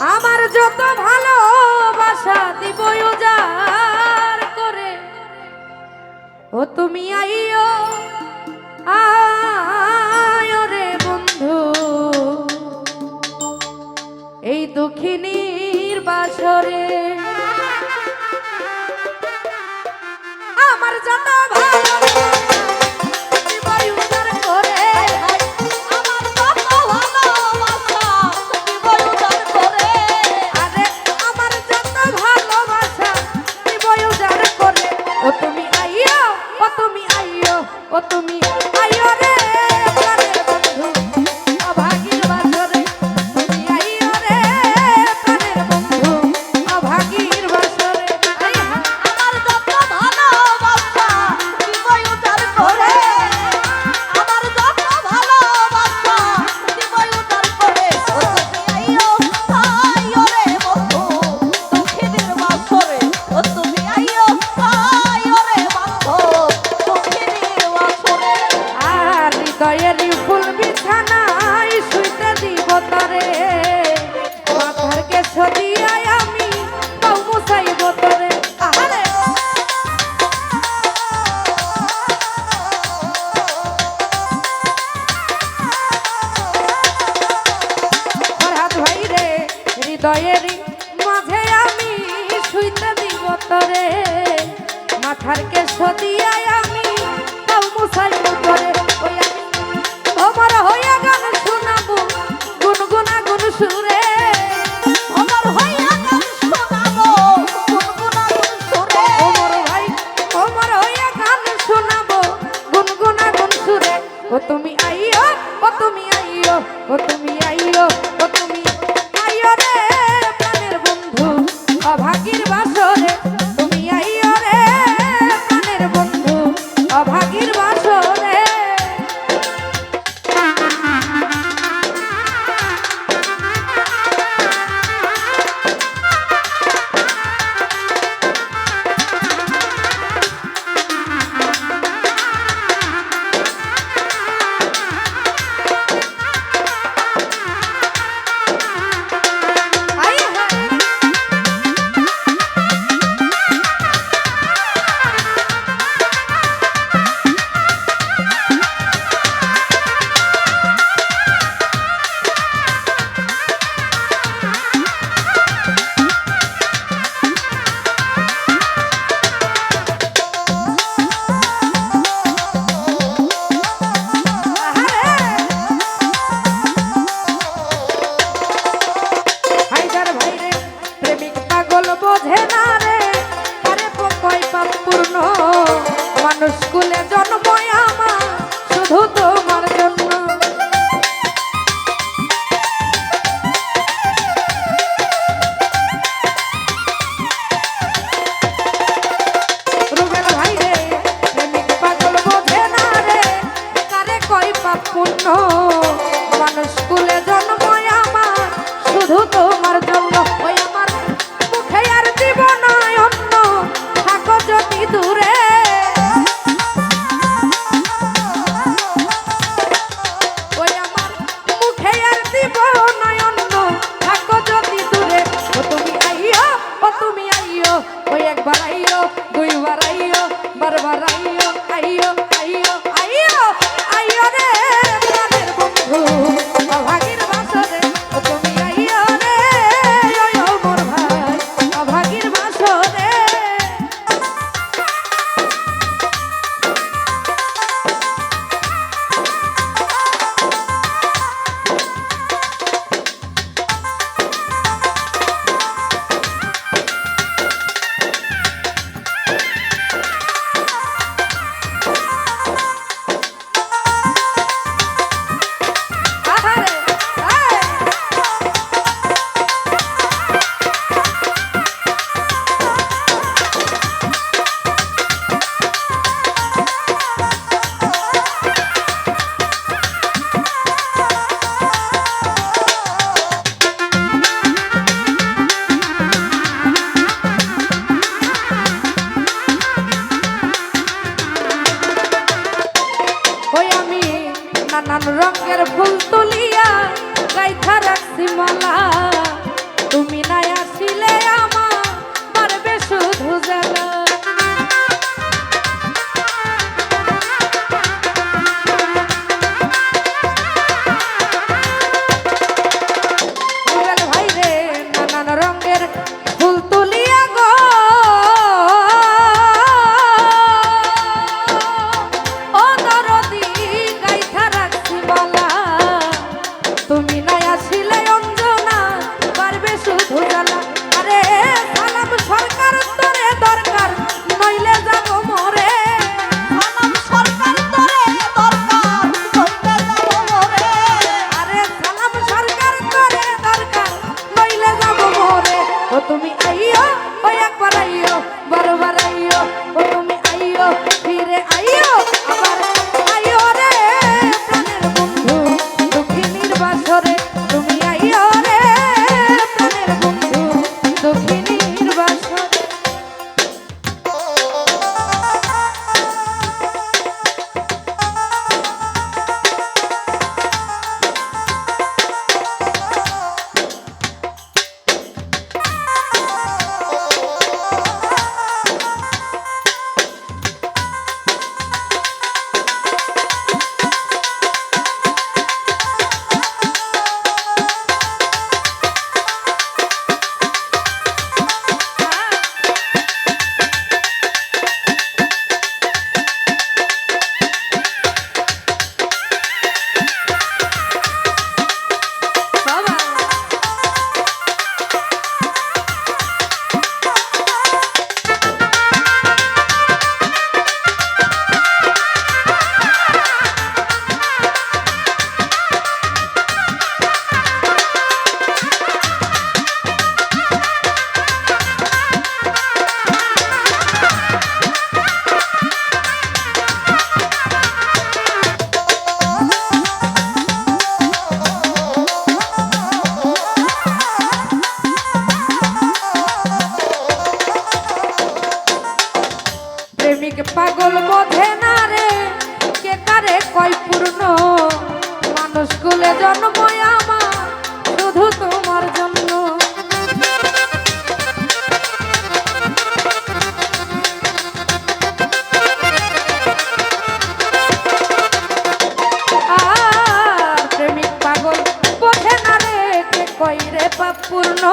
আমার যত ভালোবাসা দিব উজার করে। ও তুমি আইও, আয় রে বন্ধু। এই দুঃখিনীর বাসরে আমার যত ভালোবাসা হৃদয়ের মাঝে আমি শুইতে দিব তরে মাথার কে সদিয়ায় আমি তাও মুসাইব তরে আমার হইয়া গান শোনাবো, গুনগুনা গুন সুরে। আমার হইয়া ও তুমি আইয়ো, ও তুমি আইয়ো, ও তুমি আইয়ো। los. Don't be কৈপূর্ণ মানুষ কুলে জন্ম আমার, শুধু তোমার জন্য। আর প্রেমিক পাগল পথে না রে কয় রে পাপ পূর্ণ।